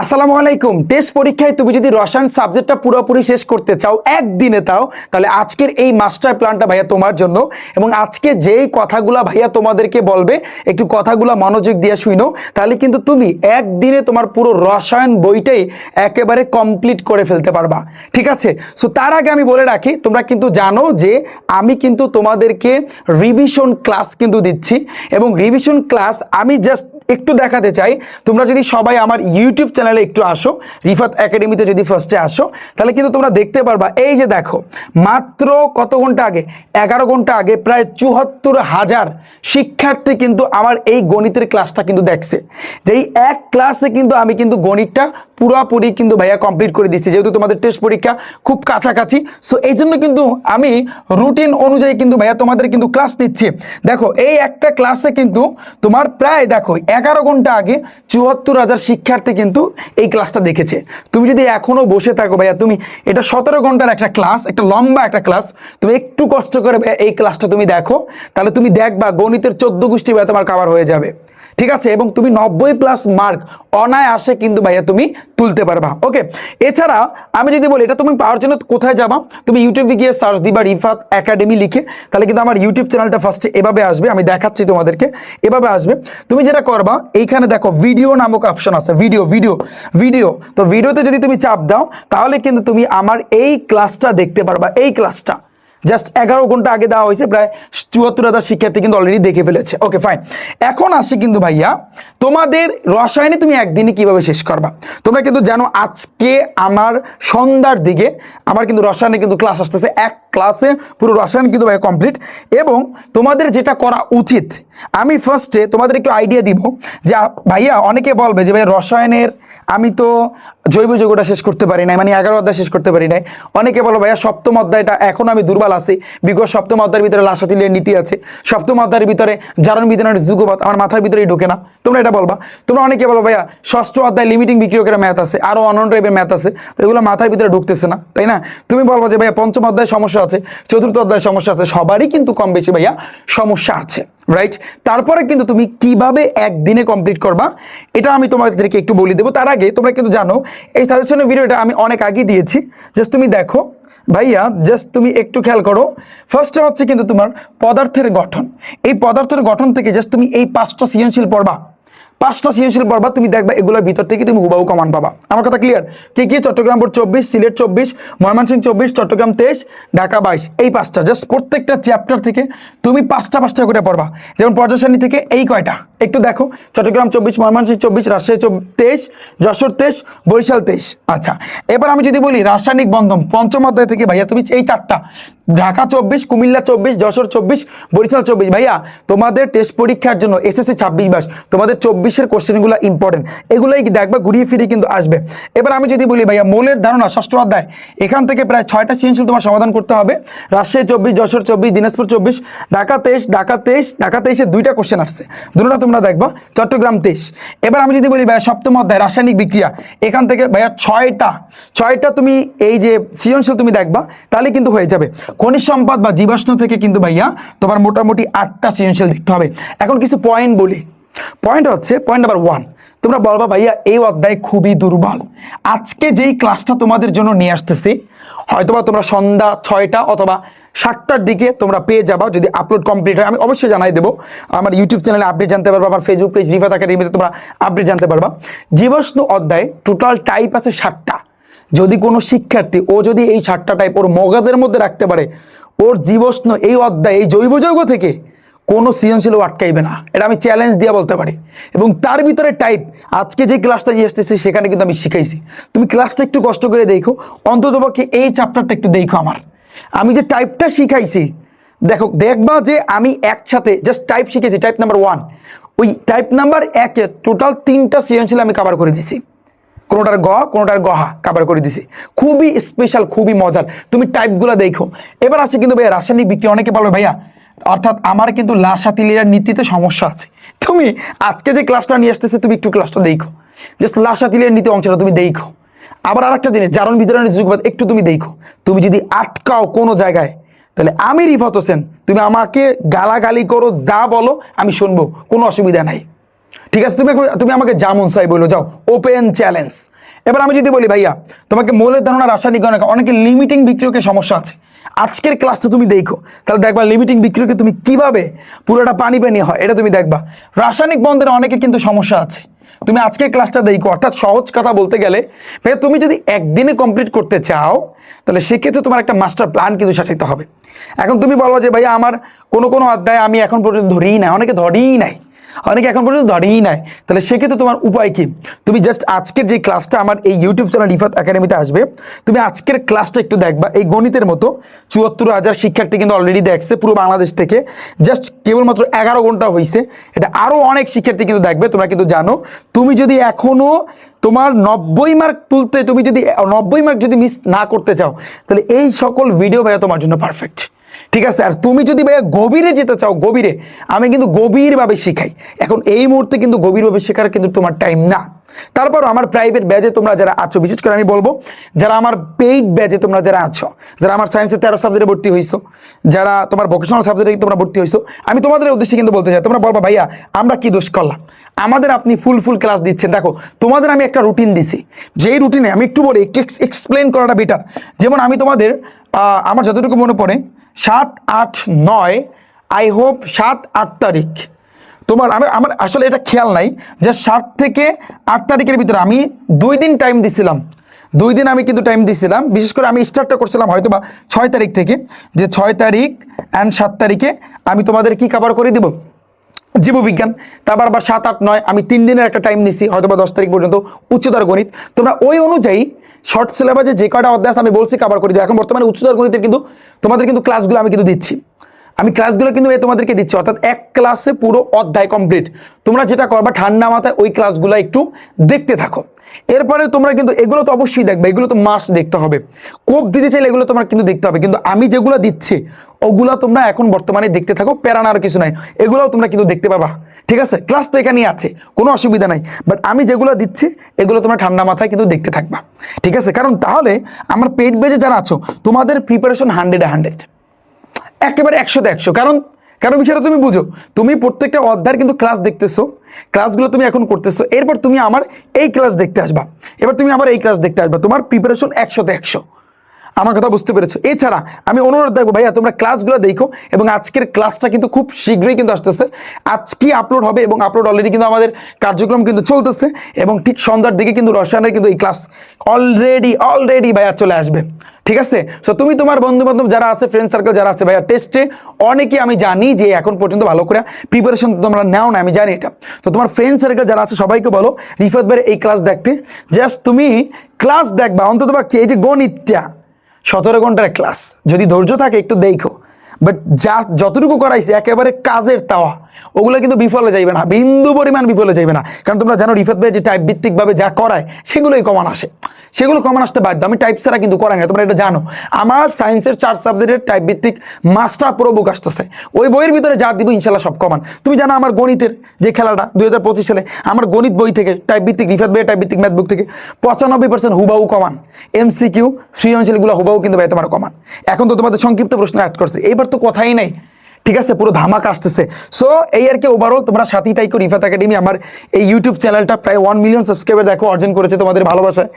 আসসালামু আলাইকুম। টেস্ট পরীক্ষায় তুমি যদি রসায়ন সাবজেক্টটা পুরোপুরি শেষ করতে চাও একদিনে তাও, তাহলে আজকের এই মাস্টার প্ল্যানটা ভাইয়া তোমার জন্য। এবং আজকে যেই কথাগুলা ভাইয়া তোমাদেরকে বলবে, একটু কথাগুলা মনোযোগ দিয়ে শুনো তাহলে কিন্তু তুমি একদিনে তোমার পুরো রসায়ন বইটাই একেবারে কমপ্লিট করে ফেলতে পারবা। ঠিক আছে? সো তার আগে আমি বলে রাখি, তোমরা কিন্তু জানো যে আমি কিন্তু তোমাদেরকে রিভিশন ক্লাস কিন্তু দিচ্ছি। এবং রিভিশন ক্লাস আমি জাস্ট একটু দেখাতে চাই, তোমরা যদি সবাই আমার ইউটিউব চ্যানেলে একটু আসো। রিফাত একাডেমিতে যদি ফার্স্টে আসো, তাহলে কিন্তু তোমরা দেখতে পারবা। এই যে দেখো, মাত্র কত ঘণ্টা আগে? এগারো ঘণ্টা আগে প্রায় চুয়াত্তর হাজার শিক্ষার্থী কিন্তু আমার এই গণিতের ক্লাসটা কিন্তু দেখছে। যেই এক ক্লাসে কিন্তু আমি কিন্তু গণিতটা পুরোপুরি কিন্তু ভাইয়া কমপ্লিট করে দিচ্ছি, যেহেতু তোমাদের টেস্ট পরীক্ষা খুব কাছাকাছি। সো এই জন্য কিন্তু আমি রুটিন অনুযায়ী কিন্তু ভাইয়া তোমাদের কিন্তু ক্লাস দিচ্ছি দেখো, এই একটা ক্লাসে কিন্তু তোমার প্রায়, দেখো, এগারো ঘণ্টা আগে চুয়াত্তর হাজার শিক্ষার্থী কিন্তু এই ক্লাসটা দেখেছে। তুমি যদি এখনও বসে থাকো ভাইয়া, তুমি এটা সতেরো ঘণ্টার একটা ক্লাস একটা লম্বা একটা ক্লাস তুমি একটু কষ্ট করে এই ক্লাসটা তুমি দেখো, তাহলে তুমি দেখবা গণিতের চোদ্দ গোষ্ঠী ভাইয়া তোমার কাভার হয়ে যাবে। ঠিক আছে? এবং তুমি নব্বই প্লাস মার্ক অনায়াসে কিন্তু ভাইয়া তুমি তুলতে পারবা। ওকে এছাড়া আমি যদি বলি, এটা তুমি পাওয়ার জন্য কোথায় যাবা? তুমি ইউটিউবে গিয়ে সার্চ দিবা রিফাত একাডেমি লিখে, তাহলে কিন্তু আমার ইউটিউব চ্যানেলটা ফার্স্টে এভাবে আসবে, আমি দেখাচ্ছি তোমাদেরকে। এভাবে আসবে। তুমি যেটা করবা, এইখানে দেখো ভিডিও নামক অপশন আছে ভিডিও ভিডিও ভিডিও তো ভিডিওতে যদি তুমি চাপ দাও, তাহলে কিন্তু তুমি আমার এই ক্লাসটা দেখতে পারবা, এই ক্লাসটা জাস্ট এগারো ঘণ্টা আগে দেওয়া হয়েছে, প্রায় চুয়াত্তর হাজার শিক্ষার্থী কিন্তু অলরেডি দেখে ফেলেছে। ওকে ফাইন এখন আসি কিন্তু ভাইয়া, তোমাদের রসায়নে তুমি একদিনে কীভাবে শেষ করবা? তোমরা কিন্তু জানো আজকে আমার সন্ধ্যার দিকে আমার কিন্তু রসায়নে কিন্তু ক্লাস আসতেছে, এক ক্লাসে পুরো রসায়ন কিন্তু ভাইয়া কমপ্লিট এবং তোমাদের যেটা করা উচিত, আমি ফার্স্টে তোমাদের একটু আইডিয়া দিব যে ভাইয়া অনেকে বলবে যে ভাই রসায়নের আমি তো জৈব যৌগটা শেষ করতে পারি নাই মানে এগারো অধ্যায় শেষ করতে পারি নাই। অনেকে বলো ভাইয়া সপ্তম অধ্যায়টা এখন আমি দুর্বল আছি। বিকজ সপ্তম অধ্যায়ের ভিতরে লাশাতিলের নীতি আছে। সপ্তম অধ্যায়ের ভিতরে জারণ বিধানের যুগপথ আমার মাথার ভিতরেই ঢোকে না। তোমরা এটা বলবা। তোমরা অনেকে বলো, ভাইয়া, ষষ্ঠ অধ্যায় লিমিটিং বিক্রিয়কের ম্যাথ আছে আরও অন্য টাইপের ম্যাথ আছে, তো এগুলো মাথার ভিতরে ঢুকতেছে না। তাই না? তুমি বলব যে, ভাইয়া, পঞ্চম অধ্যায় সমস্যা আছে, চতুর্থ অধ্যায় সমস্যা আছে, সবারই কিন্তু কম বেশি, ভাইয়া, সমস্যা আছে রাইট তারপরে কিন্তু তুমি কীভাবে একদিনে কমপ্লিট করবা, এটা আমি তোমাদেরকে একটু বলে দেবো। তার আগে তোমরা কিন্তু জানো, এই সাজেশনের ভিডিওটা আমি অনেক আগে দিয়েছি। জাস্ট তুমি দেখো ভাইয়া জাস্ট তুমি একটু খেয়াল করো। ফার্স্টে হচ্ছে কিন্তু তোমার পদার্থের গঠন। এই পদার্থের গঠন থেকে জাস্ট তুমি এই পাঁচটা সৃজনশীল পড়বা। পাঁচটা সৃজনশীল পড়বা, তুমি দেখবা এগুলোর ভিতর থেকে তুমি হুবাহু কমান পাবা। আমার কথা ক্লিয়ার কি কি? চট্টগ্রাম বোর্ড চব্বিশ, সিলেট চব্বিশ, ময়মনসিংহ চব্বিশ, চট্টগ্রাম তেইশ, ঢাকা বাইশ। এই পাঁচটা জাস্ট প্রত্যেকটা চ্যাপ্টার থেকে তুমি পাঁচটা পাঁচটা করে পড়বা। যেমন পর্যাসারণী থেকে এই কয়টা? একটু দেখো, চট্টগ্রাম চব্বিশ, ময়মনসিংহ চব্বিশ, রাজশাহী তেইশ, যশোর তেইশ, বরিশাল তেইশ। আচ্ছা এবার আমি যদি বলি রাসায়নিক বন্ধন, পঞ্চম অধ্যায় থেকে ভাইয়া তুমি এই চারটা, ঢাকা চব্বিশ, কুমিল্লা চব্বিশ, যশোর চব্বিশ, বরিশাল চব্বিশ। ভাইয়া, তোমাদের টেস্ট পরীক্ষার জন্য এসএসসি ছাব্বিশ বাস তোমাদের চব্বিশের কোশ্চেনগুলো ইম্পর্টেন্ট এগুলোই দেখবা ঘুরিয়ে ফিরিয়ে কিন্তু আসবে। এবার আমি যদি বলি ভাইয়া, মৌলের ধারণা, ষষ্ঠ অধ্যায়, এখান থেকে প্রায় ছয়টা সৃজনশীল তোমার সমাধান করতে হবে। রাজশাহী চব্বিশ, যশোর চব্বিশ, দিনাজপুর চব্বিশ, ঢাকা তেইশ ঢাকা তেইশ, ঢাকা তেইশে দুইটা কোশ্চেন আসছে। দুটোটা তোমরা দেখবা চট্টগ্রাম তেইশ। এবার আমি যদি বলি, ভাইয়া, সপ্তম অধ্যায়, রাসায়নিক বিক্রিয়া। এখান থেকে, ভাইয়া, ছয়টা ছয়টা তুমি এই যে সৃজনশীল তুমি দেখবা, তাহলে কিন্তু হয়ে যাবে। খনিজ সম্পদ বা জীবাশ্ম থেকে কিন্তু, ভাইয়া, তোমার মোটামুটি আটটা সৃজনশীল দেখতে হবে। এখন কিছু পয়েন্ট বলি। পয়েন্ট হচ্ছে পয়েন্ট নাম্বার ওয়ান তোমরা বলবা, ভাইয়া, এই অধ্যায় খুবই দুর্বল। আজকে যেই ক্লাসটা তোমাদের জন্য নিয়ে আসতেছি, হয়তোবা তোমরা সন্ধ্যা ছয়টা অথবা সাতটার দিকে তোমরা পেয়ে যাবা, যদি আপলোড কমপ্লিট হয়। আমি অবশ্যই জানাই দেবো। আমার ইউটিউব চ্যানেলে আপডেট জানতে পারবা, আমার ফেসবুক পেজ রিফাত একাডেমিতে তোমরা আপডেট জানতে পারবা। জীবাশ্ম অধ্যায় টোটাল টাইপ আছে ষাটটা যদি কোনো শিক্ষার্থী, ও যদি এই ষাটটা টাইপ ওর মগজের মধ্যে রাখতে পারে, ওর জীবাশ্ম এই অধ্যায়, এই জৈব যৌগ থেকে কোনো সৃজনশীল আটকাইবে না। এটা আমি চ্যালেঞ্জ দিয়ে বলতে পারি। এবং তার ভিতরে টাইপ আজকে যে ক্লাসটা নিয়ে আসতেছি, সেখানে কিন্তু আমি শিখাইছি। তুমি ক্লাসটা একটু কষ্ট করে দেখো। অন্ততপক্ষে এই চ্যাপ্টারটা একটু দেখো আমার। আমি যে টাইপটা শিখাইছি, দেখো, দেখবা যে আমি একসাথে জাস্ট টাইপ শিখেছি টাইপ নাম্বার ওয়ান ওই টাইপ নাম্বার একে টোটাল তিনটা সৃজনশীল আমি কভার করে দিছি। কোনোটার গ, কোনোটার গহা কাবার করে দিছি। খুবই স্পেশাল খুবই মজার। তুমি টাইপগুলো দেখো। এবার আছে কিন্তু ভাইয়া, রাসায়নিক বিক্রি অনেকে বলবে ভাইয়া অর্থাৎ আমার কিন্তু লাশাতিলিয়ার নীতিতে সমস্যা আছে। তুমি আজকে যে ক্লাসটা নিয়ে আসতেছে, তুমি একটু ক্লাসটা দেখো। জাস্ট লাশাতিলিয়ার নীতি অংশটা তুমি দেখো। আবার আর একটা জিনিস, জারণ বিতরণের যুগবাদ একটু তুমি দেখো। তুমি যদি আটকাও কোনো জায়গায়, তাহলে আমি রিফাত হোসেন, তুমি আমাকে গালাগালি করো, যা বলো, আমি শুনব। কোনো অসুবিধা নাই। ঠিক আছে, তুমি তুমি আমাকে যেমন চাই বলো, যাও। ওপেন চ্যালেঞ্জ এবার আমি যদি বলি, ভাইয়া, তোমাকে মৌলের ধারণা রাসায়নিক গণনা অনেকে লিমিটিং বিক্রিয়কে সমস্যা আছে। আজকের ক্লাসটা তুমি দেখো। তাহলে দেখবা লিমিটিং বিক্রিয়কে তুমি কীভাবে পুরোটা পানি পানি হয়, এটা তুমি দেখবা। রাসায়নিক বন্ধের অনেকে কিন্তু সমস্যা আছে। তুমি আজকের ক্লাসটা দেখো, অর্থাৎ সহজ কথা বলতে গেলে, ভাইয়া, তুমি যদি একদিনে কমপ্লিট করতে চাও, তাহলে সেক্ষেত্রে তোমার একটা মাস্টার প্ল্যান কিন্তু সাজাইতে হবে। এখন তুমি বলো যে, ভাইয়া, আমার কোনো কোনো অধ্যায় আমি এখন পর্যন্ত ধরিই নাই। অনেকে ধরেই নাই। অনেকে এখন পর্যন্ত ধরেই নাই। তাহলে সেক্ষেত্রে তোমার উপায় কি? তুমি জাস্ট আজকের যে ক্লাসটা আমার এই ইউটিউব চ্যানেল রিফাত একাডেমিতে আসবে, তুমি আজকের ক্লাসটা একটু দেখবা। এই গণিতের মতো চুয়াত্তর হাজার শিক্ষার্থী কিন্তু অলরেডি দেখছে পুরো বাংলাদেশ থেকে। জাস্ট কেবলমাত্র এগারো ঘণ্টা হয়েছে এটা আরও অনেক শিক্ষার্থী কিন্তু দেখবে, তোমরা কিন্তু জানো। তুমি যদি এখনও তোমার নব্বই মার্ক তুলতে, তুমি যদি নব্বই মার্ক যদি মিস না করতে চাও, তাহলে এই সকল ভিডিও ভাইয়া তোমার জন্য পারফেক্ট ঠিক আছে? আর তুমি যদি ভাইয়া গভীরে যেতে চাও, গভীরে, আমি কিন্তু গভীরভাবে শিখাই। এখন এই মুহূর্তে কিন্তু গভীরভাবে শেখার কিন্তু তোমার টাইম না। তারপর আমার প্রাইভেট ব্যাজে তোমরা যারা আছো, বিশেষ করে আমি বলব, যারা আমার পেইড ব্যাজে তোমরা যারা আছো, যারা আমার সায়েন্সের তেরো সাবজেক্টে ভর্তি হয়েছো যারা তোমার ভোকেশনাল সাবজেক্টে তোমরা ভর্তি হইছো, আমি তোমাদের উদ্দেশ্যে কিন্তু বলতে চাই, তোমরা বলবা, ভাইয়া, আমরা কি দোষ করলাম? আমাদের আপনি ফুল ফুল ক্লাস দিচ্ছেন। দেখো, তোমাদের আমি একটা রুটিন দিছি। যেই রুটিনে আমি একটু বলি এক্সপ্লেন করাটা বেটার যেমন আমি তোমাদের আমার যতটুকু মনে পড়ে, সাত, আট, নয় আই হোপ সাত, আট তারিখ। তোমার আমার আমার আসলে এটা খেয়াল নাই যে সাত থেকে আট তারিখের ভিতরে আমি দুই দিন টাইম দিছিলাম। দুই দিন আমি কিন্তু টাইম দিছিলাম। বিশেষ করে আমি স্টার্টটা করছিলাম হয়তো বা ছয় তারিখ থেকে যে ছয় তারিখ অ্যান্ড সাত তারিখে আমি তোমাদের কি কাভার করে দিব? জীববিজ্ঞান তারপর আবার সাত, আট, নয়, আমি তিন দিনের একটা টাইম নিছি হয়তো বা দশ তারিখ পর্যন্ত উচ্চতর গণিত। তোমরা ওই অনুযায়ী শর্ট সিলেবাসে যে কটা অধ্যায় আমি বলছি কাভার করে দিও। এখন বর্তমানে উচ্চতর গণিতের কিন্তু তোমাদের কিন্তু ক্লাসগুলো আমি কিন্তু দিচ্ছি। আমি ক্লাসগুলো কিন্তু এ তোমাদেরকে দিচ্ছি, অর্থাৎ এক ক্লাসে পুরো অধ্যায় কমপ্লিট তোমরা যেটা করবা, ঠান্ডা মাথায় ওই ক্লাসগুলো একটু দেখতে থাকো। এরপরে তোমরা কিন্তু এগুলো তো অবশ্যই দেখবে, এগুলো তো মাস্ট দেখতে হবে। কোপ দিতে চাইলে এগুলো তোমার কিন্তু দেখতে হবে, কিন্তু আমি যেগুলো দিচ্ছি, ওগুলো তোমরা এখন বর্তমানে দেখতে থাকো প্যারানার কিছু নাই। এগুলোও তোমরা কিন্তু দেখতে পাবা, ঠিক আছে? ক্লাস তো এখানেই আছে, কোনো অসুবিধা নাই। বাট আমি যেগুলো দিচ্ছি, এগুলো তোমরা ঠান্ডা মাথায় কিন্তু দেখতে থাকবা, ঠিক আছে? কারণ তাহলে আমার পেট বেজে যারা আছো, তোমাদের প্রিপারেশন হান্ড্রেডে হান্ড্রেড একেবারে একশোতে একশো কারণ কারণ বিষয়টা তুমি বুঝো, তুমি প্রত্যেকটা অধ্যায়ের কিন্তু ক্লাস দেখতেছো ক্লাসগুলো তুমি এখন করতেছো, এরপর তুমি আমার এই ক্লাস দেখতে আসবা। এবার তুমি আমার এই ক্লাস দেখতে আসবা, তোমার প্রিপারেশন একশোতে একশো আমার কথা বুঝতে পেরেছ। এছাড়া আমি অনুরোধ দেখব ভাইয়া, তোমরা ক্লাসগুলো দেখো এবং আজকের ক্লাসটা কিন্তু খুব শীঘ্রই কিন্তু আসতেছে। আজকে আপলোড হবে এবং আপলোড অলরেডি কিন্তু আমাদের কার্যক্রম কিন্তু চলতেছে এবং ঠিক সন্ধ্যার দিকে কিন্তু রসায়নের কিন্তু এই ক্লাস অলরেডি অলরেডি ভাইয়া চলে আসবে। ঠিক আছে? সো তুমি তোমার বন্ধু বান্ধব যারা আছে ফ্রেন্ড সার্কেল যারা আছে ভাইয়া টেস্টে অনেকে আমি জানি যে এখন পর্যন্ত ভালো করে প্রিপারেশন তোমরা নাও না, আমি জানি এটা। তো তোমার ফ্রেন্ড সার্কেল যারা আছে, সবাইকে বলো, রিফাত ভাইয়ের এই ক্লাস দেখতে। জাস্ট তুমি ক্লাস দেখবা অন্তত এই যে গণিতটা সতেরো ঘণ্টার ক্লাস যদি ধৈর্য থাকে, একটু দেখো। বাট যা, যতটুকু করাইছে, একেবারে কাজের তাওয়া। ওগুলো কিন্তু বিফলে যাইবে না, বিন্দু পরিমাণ বিফলে যাইবে না। কারণ তোমরা জানো রিফাত ভাই যে টাইপ ভিত্তিকভাবে যা করায়, সেগুলোই কমান আসে। সেগুলো কমান আসতে বাধ্য। আমি টাইপ ছাড়া কিন্তু করাই না, তোমরা এটা জানো। আমার সায়েন্সের চার সাবজেক্টের টাইপ ভিত্তিক মাস্টার পুরো বুক আসতেছে। ওই বইয়ের ভিতরে যা দিব ইনশাল্লাহ সব কমান তুমি জানো আমার গণিতের যে খেলাটা দুই হাজার পঁচিশ সালে, আমার গণিত বই থেকে টাইপ ভিত্তিক রিফাত ভাই টাইপ ভিত্তিক ম্যাথ বুক থেকে পঁচানব্বই পার্সেন্ট হুবাহু কমান এমসিকিউ সৃজনশীলগুলো হুবাহু কিন্তু ভাই তোমার কমান এখন তো তোমাদের সংক্ষিপ্ত প্রশ্ন অ্যাড করছে। এবার তো কথাই নাই। ঠিক আছে, পুরো ধামাকা আসতেছে। সো এই আর কি ওভারঅল তোমরা সাথী তাই করি রিফাত একাডেমি আমার এই ইউটিউব চ্যানেলটা প্রায় ওয়ান মিলিয়ন সাবস্ক্রাইবার দেখো, অর্জন করেছে তোমাদের ভালোবাসায়।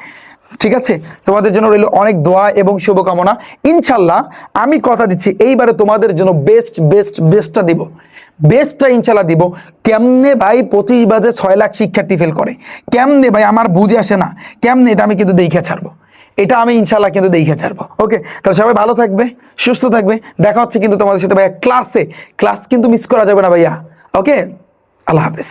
ঠিক আছে? তোমাদের জন্য রইল অনেক দোয়া এবং শুভকামনা। ইনশাল্লাহ আমি কথা দিচ্ছি, এইবারে তোমাদের জন্য বেস্ট বেস্ট বেস্টটা দিব। বেস্টটা ইনশাল্লাহ দিব, কেমনে ভাই পঁচিশ বাজে ছয় লাখ শিক্ষার্থী ফেল করে? কেমনে ভাই আমার বুঝে আসে না? কেমনে এটা আমি কিন্তু দেখে ছাড়বো? এটা আমি ইনশাল্লাহ কিন্তু দেখে ছাড়বো। ওকে তাহলে সবাই ভালো থাকবে, সুস্থ থাকবে। দেখা হচ্ছে কিন্তু তোমাদের সাথে ভাইয়া ক্লাসে ক্লাস কিন্তু মিস করা যাবে না ভাইয়া। ওকে আল্লাহ হাফেজ।